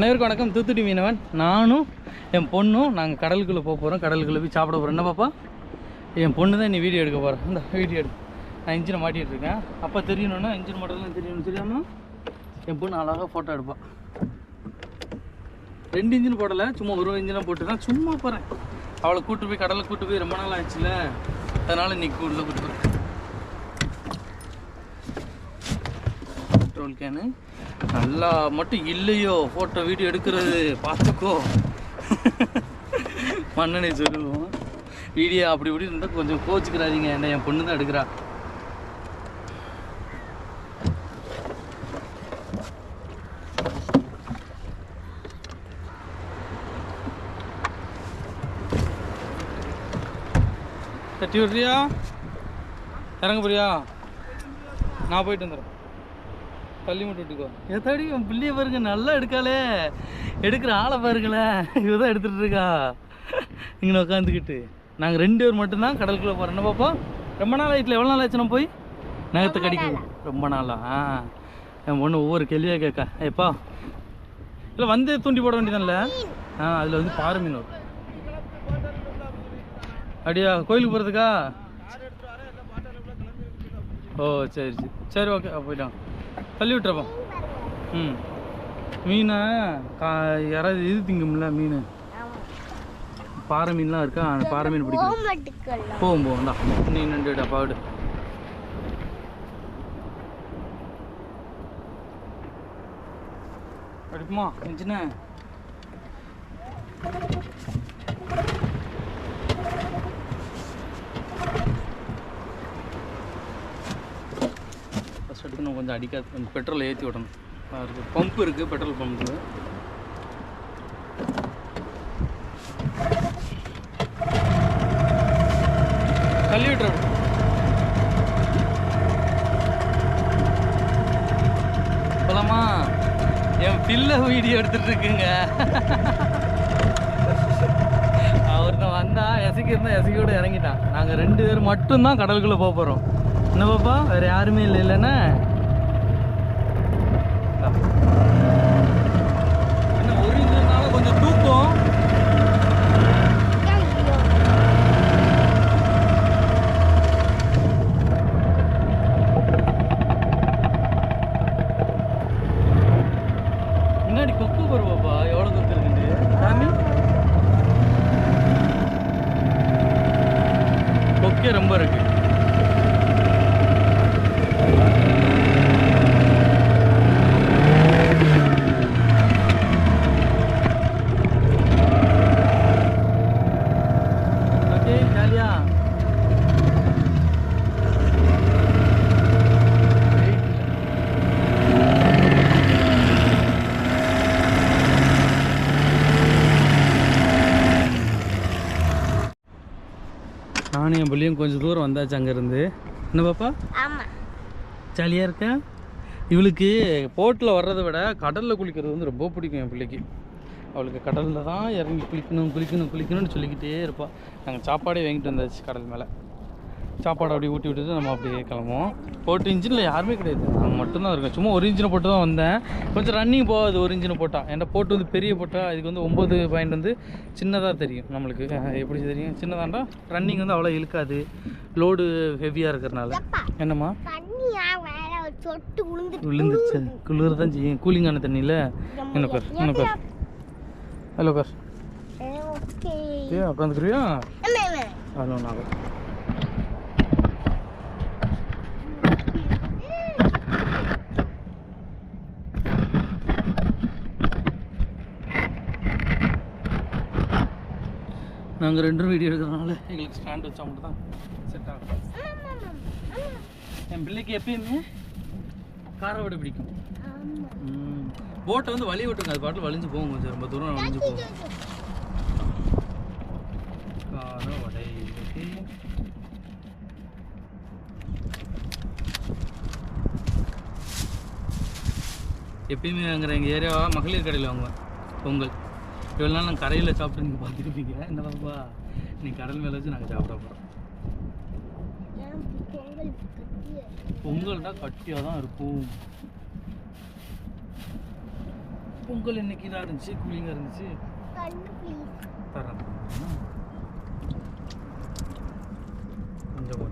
அனைவருக்கும் வணக்கம். தூத்துடி மீனவன். நானும் என் பொண்ணும் நாங்கள் கடலுக்குள்ளே போக போகிறோம் கடலுக்குள்ளே போய் சாப்பிட போகிறோம் என்ன பாப்பா? என் பொண்ணு தான் நீ வீடியோ எடுக்க போகிறேன் இந்த வீடியோ எடு. நான் இன்ஜினை மாட்டிகிட்டு இருக்கேன். அப்போ தெரியணும்னா இன்ஜின் மாட்டலாம் தெரியணும் தெரியாமல் என் பொண்ணு அழகாக ஃபோட்டோ எடுப்பான் ரெண்டு இன்ஜின் போடலை. சும்மா ஒரு இன்ஜினாக போட்டு தான் சும்மா போகிறேன் அவளை கூட்டு போய் கடலுக்கு கூட்டு போய் ரொம்ப நாள் ஆச்சுல அதனால் இன்னைக்கு கூட்டு கூட்டு போகிறேன் பெட்ரோல் கேனு நல்லா மட்டும் இல்லையோ ஃபோட்டோ வீடியோ எடுக்கிறது பார்த்துக்கோ. மண்ணனை சொல்லுவோம். வீடியோ அப்படி இப்படி இருந்தால் கொஞ்சம் கோச்சுக்கிறாதீங்க. என்ன என் பொண்ணு தான் எடுக்கிறா. தட்டி விட்றியா? இறங்க போறியா? நான் போயிட்டு வந்துடுறேன். தள்ளி மட்டும் விட்டுக்கோ. எத்தாடி உன் பிள்ளைய பாருங்க நல்லா எடுக்காளே. எடுக்கிற ஆளை பாருங்களேன் இவ தான் எடுத்துட்டு இருக்கா. இங்கே உட்காந்துக்கிட்டு நாங்கள் ரெண்டு பேர் மட்டும்தான் கடலுக்குள்ளே போகிறோம் என்ன பாப்பா ரொம்ப நாள் ஆயிட்டுல எவ்வளோ நாள் ஆச்சு நம்ம போய்? நகத்தை கடிக்கும் ரொம்ப நாளா? ஆ. என் பொண்ணு ஒவ்வொரு கேள்வியாக கேட்க. ஏப்பா இல்லை வந்து தூண்டி போட வேண்டியதான்ல ஆ அதில் வந்து பாறை மீன் வரும். அப்படியா கோயிலுக்கு போகிறதுக்கா ஓ சரி சரி. சரி ஓகே போயிட்டான் தள்ளி விட்டுறப்பா ம். மீனை கா யாராவது இது திங்கும்ல மீன்? பாறை மீன்லாம் இருக்கா? அந்த பாறை மீன் பிடிக்கும். போகும் போகும் தான் நீ நண்டு டப்பா விடு. அடிக்குமா சின்ன கொஞ்சம் அடிக்காது கொஞ்சம் பெட்ரோல் ஏற்றி விடணும். இருக்குது பம்ப் இருக்குது பெட்ரோல் பம்ப்பு தள்ளி போலாமா? என் பிள்ளை வீடியோ எடுத்துட்டு இருக்குங்க. அவர் தான் வந்தா இருந்தால் இருந்தா இறங்கிட்டான். நாங்கள் ரெண்டு பேர் மட்டும்தான் கடலுக்குள்ளே போக போகிறோம் என்ன பாப்பா? வேறு யாருமே இல்லை இல்லைன்னா? என்ன ஒரு கொஞ்சம் தூக்கம் முன்னாடி கொக்கு பாரு பாப்பா எவ்வளோ தூக்கம் இருக்குண்டு சாமி கொக்கே ரொம்ப இருக்கு ஓகே ஜாலியா நானும் என் பிள்ளையும் கொஞ்சம் தூரம் வந்தாச்சு அங்கேருந்து. என்ன பாப்பா? ஜாலியாக இருக்கா? இவளுக்கு போட்டில் வர்றதை விட கடலில் குளிக்கிறது வந்து ரொம்ப பிடிக்கும் என் பிள்ளைக்கு. அவளுக்கு கடலில் தான் இறங்கி குளிக்கணும் குளிக்கணும் குளிக்கணும்னு சொல்லிக்கிட்டே இருப்பாள் நாங்கள் சாப்பாடே வாங்கிட்டு வந்தாச்சு கடல் மேலே. சாப்பாடு அப்படியே ஊட்டி விட்டுட்டு நம்ம அப்படியே கிளம்புவோம். போட்டு இன்ஜினில் யாருமே கிடையாது. நாங்கள் மட்டும்தான் இருக்கோம். சும்மா ஒரு இன்ஜினை போட்டு தான் வந்தேன். கொஞ்சம் ரன்னிங் போகாது ஒரு இன்ஜினை போட்டால் என்கிட்ட போட்டு வந்து பெரிய போட்டால் இதுக்கு வந்து ஒம்பது பாயிண்ட் வந்து சின்னதாக தெரியும் நம்மளுக்கு. எப்படி தெரியும்? சின்னதாண்டா ரன்னிங் வந்து அவ்வளோ இழுக்காது. லோடு ஹெவியாக இருக்கிறனால என்னம்மா? சொட்டு விழுந்துட்டு விழுந்துச்சு குளிர் தான் செய்யும். கூலிங்கான தண்ணியில். என்ன பேர் என்ன பேர்? ஹலோ பேர். ஓகே ஏ உட்காந்துக்கிறியா? அதில் ஒன்று ஆகும் நாங்கள் ரெண்டும் வீடியோ எடுக்கிறதுனால எங்களுக்கு ஸ்டாண்ட் வச்சா மட்டும் தான் செட் ஆகும். என் பிள்ளைக்கு எப்பயுமே காரை விட பிடிக்கும். போட்டை வந்து வழி விட்டுருங்க. அது பாட்டில் வலிஞ்சு போகும் கொஞ்சம். ரொம்ப தூரம் வலிஞ்சு போகும். காரை எப்பயுமே வாங்குற எங்கள் ஏரியாவாக மகளிர் கடையில் வாங்குவேன். பொங்கல். இவ்வளோ நாள் நான் கரையில் சாப்பிட்டு நீங்கள் பார்த்துருப்பீங்க. என்ன பாப்பா நீ கடல் மேலே வச்சு நாங்கள் சாப்பிட போகிறோம் பொங்கல்னா கட்டியாக தான் இருக்கும். பொங்கல் இன்னைக்கு இதாக இருந்துச்சு கூலிங்காக இருந்துச்சு. தரேன். கொஞ்சம்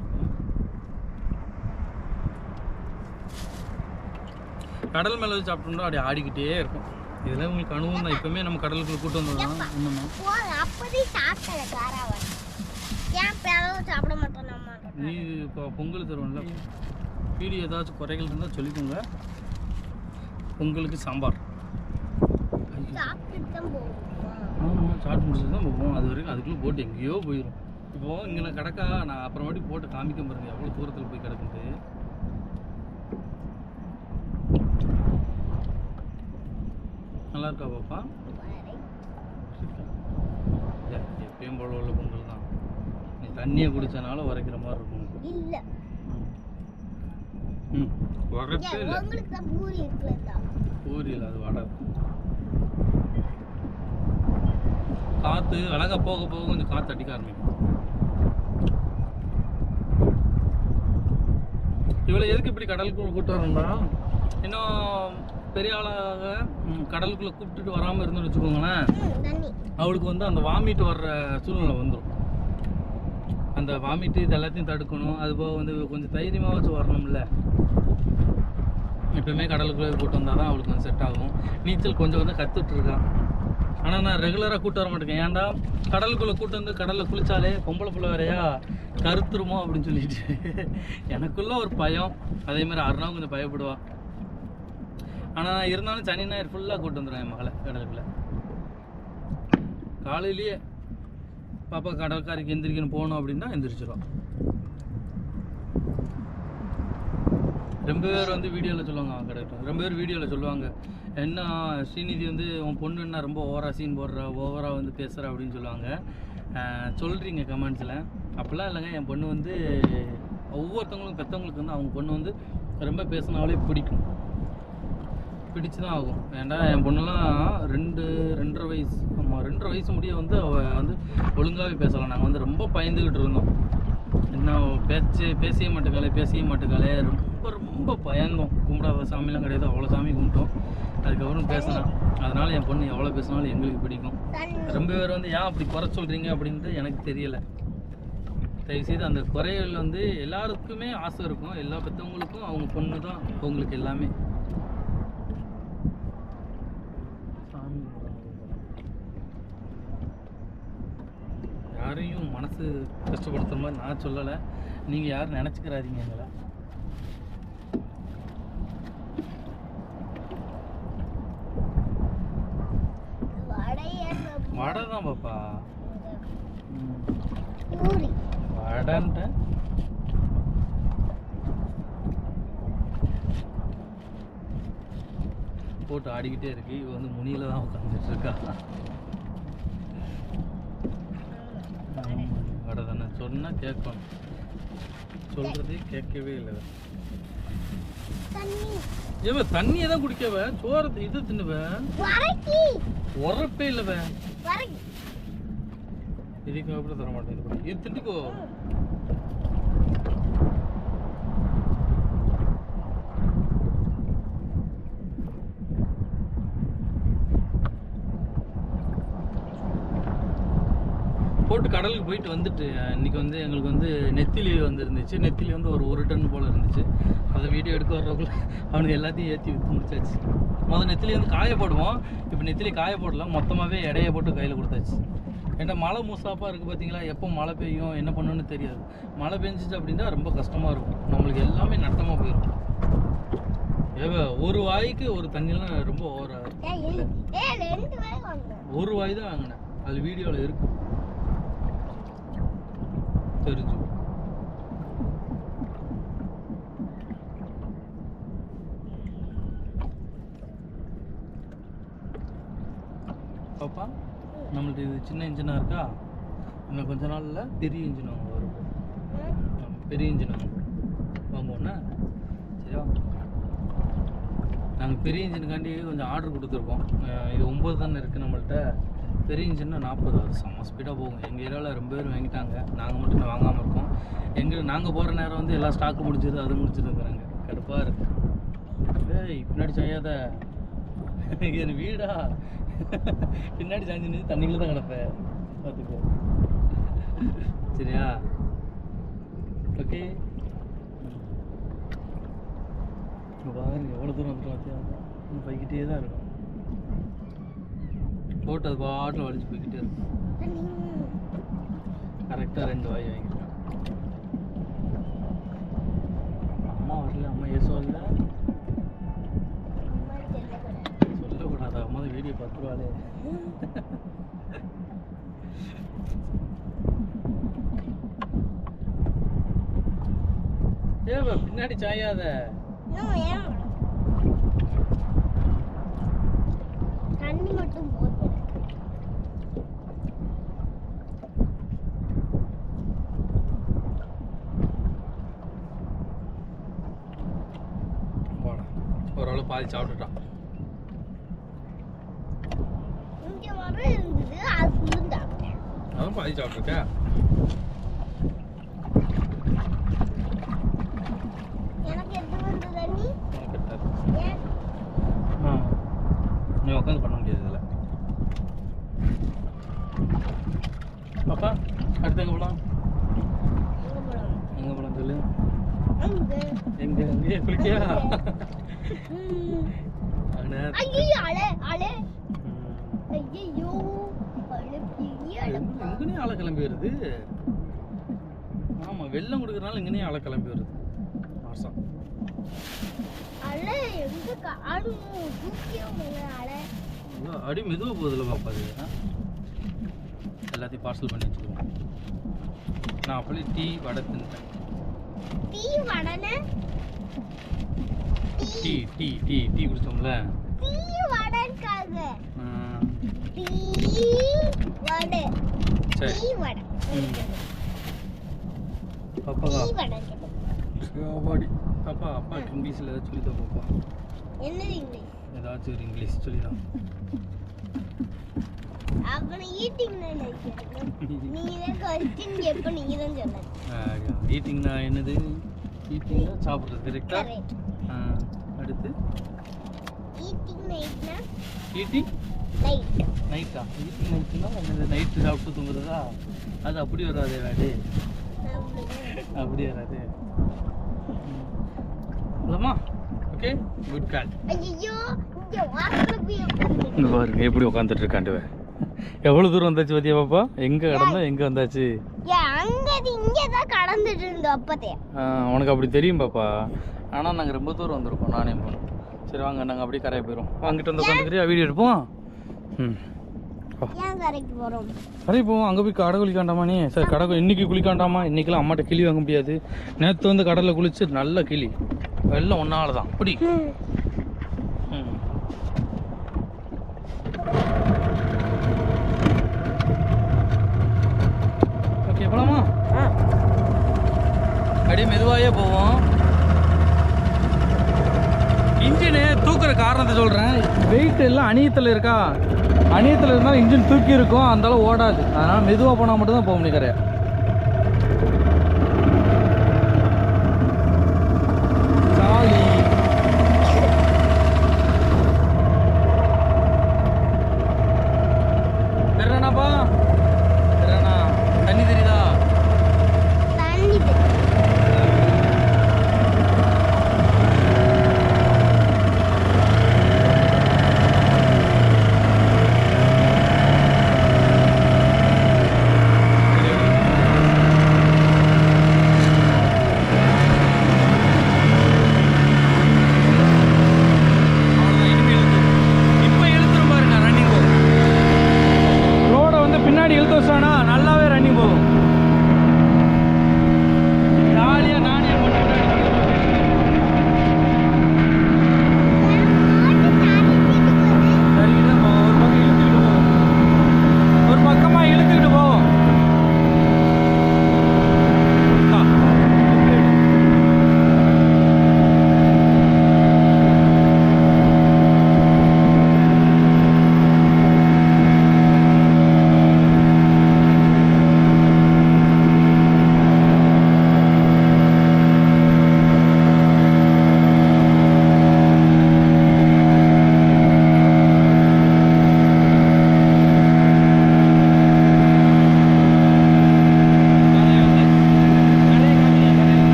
கடல் மேலே வச்சு சாப்பிட்டோம்னா அப்படியே ஆடிக்கிட்டே இருக்கும். இதெல்லாம் உங்களுக்கு அனுபவம் தான். இப்பவுமே நம்ம கடலுக்குள்ள கூட்டு வந்தோம் போதும். அப்போதே சாப்பிட்டல காராவன் ஏன் பேரவும் சாப்பிட மாட்டோம் நம்ம நீ இப்போ பொங்கல் தருவோம்ல பீடி ஏதாச்சும் குறைகள் இருந்தால் சொல்லிக்கோங்க. பொங்கலுக்கு சாம்பார். ஆமாம் சாப்பிட்டு முடிச்சது தான் போவோம். அது வரைக்கும் அதுக்குள்ளே போட்டு எங்கேயோ போயிடும் இப்போ இங்கே நான் கிடக்கா நான் அப்புறமாட்டி போட்டு காமிக்க பாருங்க எவ்வளோ தூரத்தில் போய் கிடக்குது நல்லா இருக்கா பாப்பா எப்பயும் போல உள்ள பொங்கல் தான். நீ தண்ணியை குடிச்சனால உரைக்கிற மாதிரி இருக்கும் இல்ல. ம். உரைப்பே இல்லை. பூரி அது வடை. காற்று அழகா போக போக கொஞ்சம் காற்று அடிக்க ஆரம்பிக்கும். இவளை எதுக்கு இப்படி கடலுக்குள்ள கூட்டு வரணும்னா இன்னும் பெரிய ஆளாக கடலுக்குள்ள கூப்பிட்டுட்டு வராமல் இருந்தோம்னு வச்சுக்கோங்களேன் அவளுக்கு வந்து அந்த வாமிட் வர்ற சூழ்நிலை வந்துடும் அந்த வாமிட்டு இது எல்லாத்தையும் தடுக்கணும். அது போக வந்து கொஞ்சம் தைரியமாக வச்சு வரணும்ல. எப்பவுமே கடலுக்குள்ளே கூட்டு வந்தால் தான் அவளுக்கு கொஞ்சம் செட் ஆகும். நீச்சல் கொஞ்சம் கொஞ்சம் கற்றுட்ருக்கான் ஆனால் நான் ரெகுலராக கூட்டு வர மாட்டேங்க. ஏன்டா? கடலுக்குள்ளே கூட்டு வந்து கடலில் குளிச்சாலே பொம்பளை பிள்ளை வேறையா? கருத்துருமோ அப்படின்னு சொல்லிட்டு. எனக்குள்ள ஒரு பயம். அதே மாதிரி அருணாவும் கொஞ்சம் பயப்படுவா. ஆனால் இருந்தாலும் சனி ஞாயிறு ஃபுல்லாக கூட்டு வந்துடுவேன் என் மகளை கடலுக்குள்ள. காலையிலேயே பாப்பா கடற்கரைக்கு எந்திரிக்கணும் போகணும் அப்படின்னா எந்திரிச்சிடும் ரொம்ப பேர் வந்து வீடியோவில் சொல்லுவாங்க அவன் கிடைக்கும் ரொம்ப பேர் வீடியோவில் சொல்லுவாங்க என்ன ஸ்ரீநிதி வந்து உன் பொண்ணு என்ன ரொம்ப ஓவராக சீன் போடுற ஓவராக வந்து பேசுகிற அப்படின்னு சொல்லுவாங்க. சொல்கிறீங்க கமெண்ட்ஸில் அப்படிலாம் இல்லைங்க என் பொண்ணு வந்து ஒவ்வொருத்தவங்களுக்கும் பெற்றவங்களுக்கு வந்து அவங்க பொண்ணு வந்து ரொம்ப பேசினாலே பிடிக்கும். பிடிச்சு தான் ஆகும். ஏன்டா என் பொண்ணுலாம் ரெண்டு ரெண்டரை வயசு ஆமாம் ரெண்டரை வயசு முடிய வந்து அவள் வந்து ஒழுங்காகவே பேசலாம் நாங்கள் வந்து ரொம்ப பயந்துக்கிட்டு இருந்தோம். என்ன பேச்சு பேசவே மாட்டுக்காளே பேசவே மாட்டுக்காளே. ரொம்ப ரொம்ப பயந்தோம். கும்பிடாத சாமிலாம் கிடையாது. அவ்வளோ சாமி கும்பிட்டோம். அதுக்கப்புறம் பேசலாம் அதனால் என் பொண்ணு எவ்வளோ பேசினாலும் எங்களுக்கு பிடிக்கும். ரொம்ப பேர் வந்து ஏன் அப்படி குறை சொல்கிறீங்க அப்படின்ட்டு எனக்கு தெரியலை. தயவுசெய்து அந்த குறைகள் வந்து எல்லாருக்குமே ஆசை இருக்கும். எல்லா பெற்றவங்களுக்கும் அவங்க பொண்ணு தான் அவங்களுக்கு எல்லாமே சாமி யாரையும் மனசு கஷ்டப்படுத்துகிற மாதிரி நான் சொல்லலை. நீங்கள் யாரும் நினச்சிக்கிறாதீங்க எங்களை. வடை தான் பாப்பா. ம். போட்டு ஆடிக்கிட்டே இருக்கு. இவ வந்து முனியில தான் உட்காந்துட்டு இருக்கா. சொன்னா கேட்கணும் சொல்றதே கேட்கவே இல்லை. இவ தண்ணியை தான் குடிக்கவ? சோறு இது தின்னுவ? உரப்பே இல்லவ இதுக்கு எப்படி தர மாட்டேன் இது பண்ணி. இது திண்டுக்கோ போட்டு கடலுக்கு போயிட்டு வந்துட்டு இன்னைக்கு வந்து எங்களுக்கு வந்து நெத்திலி வந்து இருந்துச்சு நெத்திலி வந்து ஒரு ஒரு டன் போல் இருந்துச்சு. அதை வீடியோ எடுக்க வர்றவங்கள அவனுக்கு எல்லாத்தையும் ஏற்றி விற்று முடிச்சாச்சு. முதல் நெத்திலி வந்து காய போடுவோம். இப்போ நெத்திலி காய போடலாம் மொத்தமாகவே எடையை போட்டு கையில் கொடுத்தாச்சு. ஏன்டா மழை மூசாப்பாக இருக்குது பார்த்தீங்களா எப்போ மழை பெய்யும்? என்ன பண்ணணும்னு தெரியாது. மழை பெஞ்சிச்சு அப்படின்னா ரொம்ப கஷ்டமாக இருக்கும். நம்மளுக்கு எல்லாமே நட்டமாக போயிடும் ஏவ ஒரு வாய்க்கு ஒரு தண்ணிலாம் ரொம்ப ஓவராக ஒரு வாய் தான் வாங்கினேன். அது வீடியோவில் இருக்கு. தெரிஞ்சு. பாப்பா நம்மள்ட்ட இது சின்ன இன்ஜினாக இருக்கா? இன்னும் கொஞ்ச நாளில் பெரிய இன்ஜின் வாங்க வரும் பெரிய இன்ஜின் வாங்க வாங்குவோண்ணா சரியா? நாங்கள் பெரிய இன்ஜினுக்காண்டி கொஞ்சம் ஆர்டர் கொடுத்துருக்கோம். இது ஒம்பது தானே இருக்குது நம்மள்ட்ட. பெரிய இன்ஜின்னா நாற்பது அது செம்ம ஸ்பீடாக போகும். எங்கள் ஏரியாவில் ரொம்ப பேர் வாங்கிட்டாங்க. நாங்கள் மட்டும் வாங்காமல் இருக்கோம். எங்கள் நாங்கள் போகிற நேரம் வந்து எல்லா ஸ்டாக்கு முடிச்சது அது முடிச்சிருக்கிறாங்க கடுப்பாக இருக்குது ஏய் பின்னாடி செய்யாத இது என் வீடா? பின்னாடி சாஞ்சி நின்று தண்ணிக்குள்ள தான் கிடப்பேன் பார்த்துக்கோ சரியா? ஓகே பாருங்க எவ்வளோ தூரம் வந்துடும் பார்த்தியா பைக்கிட்டே போய்கிட்டே தான் இருக்கும். போட்டு அது பாட்டில் வலிச்சு போய்கிட்டே இருக்கும் கரெக்டாக ரெண்டு வாய் வாங்கிருக்கேன் அம்மா வரல அம்மா ஏசு வரல சொல்லக்கூடாது? அம்மா தான் வீடியோ பார்த்துருவாளே. ஏ பின்னாடி சாயாத தண்ணி மட்டும் போதும் போடா ஓரளவு பாதி சாப்பிட்டுட்டான் இங்க வர இருந்தது அது ஃபுல்லும் சாப்பிட்டேன் அதான் பாதி சாப்பிட்ருக்கா எனக்கு எது வந்து தண்ணி உனக்கு கரெக்டாக ஏன்? ஆ. நீ உட்காந்து பண்ண முடியாது இதில். பாப்பா அடுத்து எங்கே போகலாம் எங்க போலாம்? எங்கே போகலாம் சொல்லு. எங்கே? எங்கேயே குளிக்கியா? ஐயோ ஆளை கிளம்பி வருது ஆமாம் வெள்ளம் கொடுக்குறனால எங்கனே ஆளை கிளம்பி வருது மாசம் அலை எங்க காணும் தூக்கியும் ஐயோ, அடி மெதுவாக போகுதுல பாப்பா அது ஆ? எல்லாத்தையும் பார்சல் பண்ணி வச்சுக்குவோம் நான் அப்படியே டீ வடை தின்ட்டேன் டீ வடனை டீ டீ டீ டீ குடிச்சோம்ல டீ வடனுக்காக ஆ, டீ வடை. சரி. டீ வடை. ம். பாப்பாவா டீ வடை பாப்பா அப்பாவுக்கு இங்கிலீஷில் ஏதாச்சும் சொல்லி தான் பாப்பா. என்னது இங்கிலீஷ் ஏதாச்சும் ஒரு இங்கிலீஷ் சொல்லி தான் அவனை ஈட்டிங் நினைக்கிறேன் நீ தான் கொஸ்டின் எப்ப நீ தான் சொன்னது ஈட்டிங்னா என்னது? ஈட்டிங்னா சாப்பிட்றது கரெக்ட் அடுத்து ஈட்டிங் நைட்டா ஈட்டிங் நைட்டுனா நைட்டு சாப்பிட்டு தூங்குறதா? அது அப்படி வராதே வேடு அப்படி வராது. இல்லைம்மா ஓகே குட் கால் ஐயோ இங்க வாசல்ல போய் உட்கார்ந்து இங்க பாருங்க எப்படி உட்காந்துட்டு இருக்காண்டு எவ்வளோ தூரம் வந்தாச்சு பாத்தியா பாப்பா? எங்கே கிடந்தா எங்கே வந்தாச்சு? உனக்கு அப்படி தெரியும் பாப்பா. ஆனால் நாங்கள் ரொம்ப தூரம் வந்திருக்கோம் நானே போனோம். சரி வாங்க நாங்கள் அப்படியே கரையை போயிடும் வாங்கிட்டு வந்து உட்காந்துக்கிறியா வீடியோ எடுப்போம்? ம். கரை போவோம். அங்கே போய் கடை குளிக்காண்டாமா நீ? சரி கடை இன்னைக்கு குளிக்காண்டாமா? இன்னைக்கெல்லாம் அம்மாட்ட கிளி வாங்க முடியாது. நேற்று வந்து கடலில் குளிச்சு நல்ல கிளி. எல்லாம் ஒன்னால தான் அப்படி ம் ஓகே போலாமா அப்படியே மெதுவாகவே போவோம். இன்ஜினு தூக்குற காரணத்தை சொல்கிறேன் வெயிட் எல்லாம் அணியத்தில் இருக்கா? அணியத்தில் இருந்தால் இன்ஜின் தூக்கி இருக்கும் அந்தளவு ஓடாது. அதனால் மெதுவாக போனால் மட்டும்தான் போக முடியும் ரோடை வந்து பின்னாடி இழுத்து வச்சானா நல்லாவே ரன்னிங் போகும் ஜாலியா நானே மட்டும் பின்னாடி இழுத்து ஓட்டு போவேன். சாலி சீட்டுக்கு வந்து சரிங்களா ஒரு பக்கம் இழுத்துக்கிட்டு போகும் ஒரு பக்கமா இழுத்துக்கிட்டு போகும் இந்தா.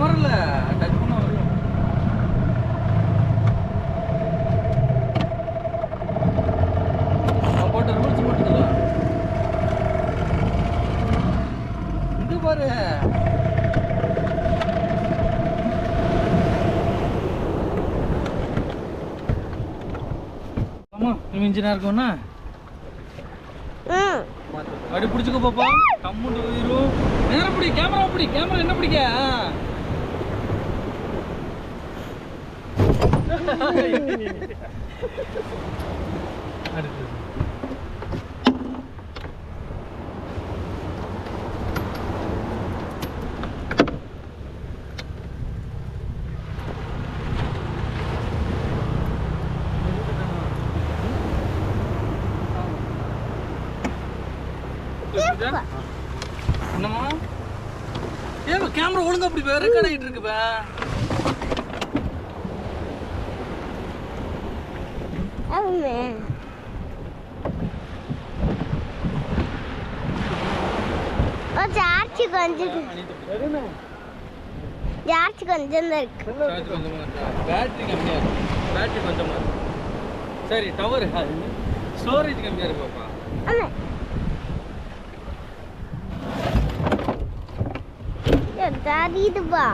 வரல டச் பண்ண வரல நான் போட்ட ரூல்ஸ் போட்டுக்கல இது பாரு ஆமா இன்ஜினா இருக்கும்னா அப்படி பிடிச்சிக்கோ பாப்பா. கம்முண்டு போயிரும். நேரம் பிடி கேமரா பிடி கேமரா என்ன பிடிக்க. அடுத்தது. புரியுதா? என்னம்மா ஏன் கேமரா ஒழுங்கா அப்படி ரெக்கார்ட் ஆகிட்டு இருக்கு. பா ஆமே ஓ சார்ஜ் கொஞ்சம் சார்ஜ் கொஞ்சம் தான் இருக்கு. சார்ஜ் கொஞ்சமா இருக்கா. பேட்டரி கம்மியா இருக்கு. பேட்டரி கொஞ்சமா இருக்கு. சரி டவர் ஸ்டோரேஜ் கம்மியா இருக்கு பாப்பா ஆமா தெரியுதுப்பா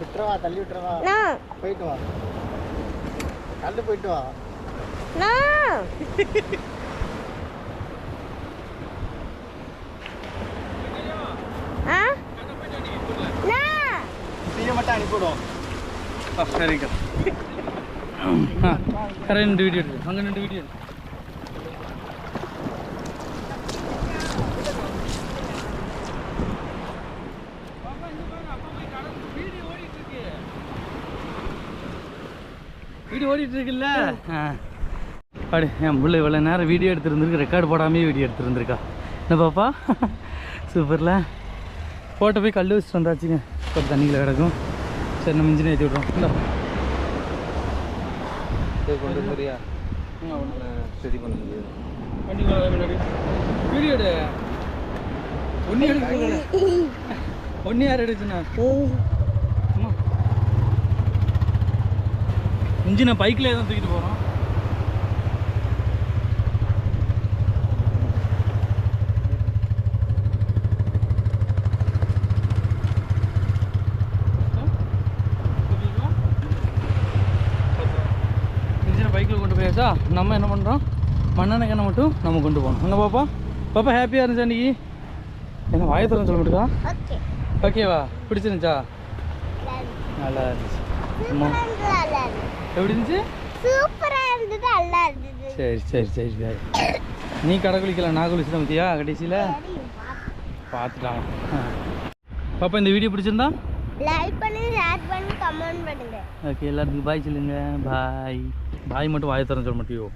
விட்டுறவா தள்ளி விட்டுறவா போயிட்டு வா. கண்டு போயிட்டு வா. மட்டும் அனுப்பிவிடுவோம் சரிங்க ரெண்டு வீடியோ அங்கே ரெண்டு வீடியோ எடு. வீடியோ ஓடிட்டு இருக்குல்ல அப்படி என் பிள்ளை இவ்வளோ நேரம் வீடியோ எடுத்துருந்துருக்கு ரெக்கார்டு போடாமே வீடியோ எடுத்துருந்துருக்கா. என்ன பாப்பா? சூப்பரில். போட்ட போய் கல் வச்சுட்டு வந்தாச்சுங்க. ஒரு தண்ணியில் கிடக்கும். சரி நம்ம இன்ஜினை ஏற்றி விட்றோம். இல்லை கொண்டு சரியா சரி கொண்டு வண்டி முன்னாடி வீடியோ ஒன்று யார் எடுச்சுண்ணா இன்ஜினை பைக்கில் தான் தூக்கிட்டு போகிறோம் இன்ஜினை பைக்கில் கொண்டு போயாச்சா நம்ம என்ன பண்ணுறோம் மண்ணெண்ணெய் மட்டும் நம்ம கொண்டு போகணும். என்ன பாப்பா? பாப்பா ஹாப்பியாக இருந்துச்சா அன்றைக்கி என்ன வாயை திறந்து சொல்ல மாட்டேக்கா? ஓகே ஓகேவா பிடிச்சிருந்துச்சா? நல்லா இருந்துச்சு. எப்படி இருந்துச்சு? சூப்பரா இருந்தது நல்லா இருந்தது சரி சரி சரி சரி. நீ கடை குளிக்கல நான் குளிச்சுட்டேன் பத்தியா கடைசியில்? பார்த்துட்டாங்க. பாப்பா இந்த வீடியோ பிடிச்சிருந்தா? லைக் பண்ணி ஷேர் பண்ணி கமெண்ட் பண்ணுங்க. ஓகே எல்லாத்துக்கும் பாய் சொல்லுங்க. பாய் பாய் மட்டும் வாயை திறந்து சொல்ல மாட்டியோ?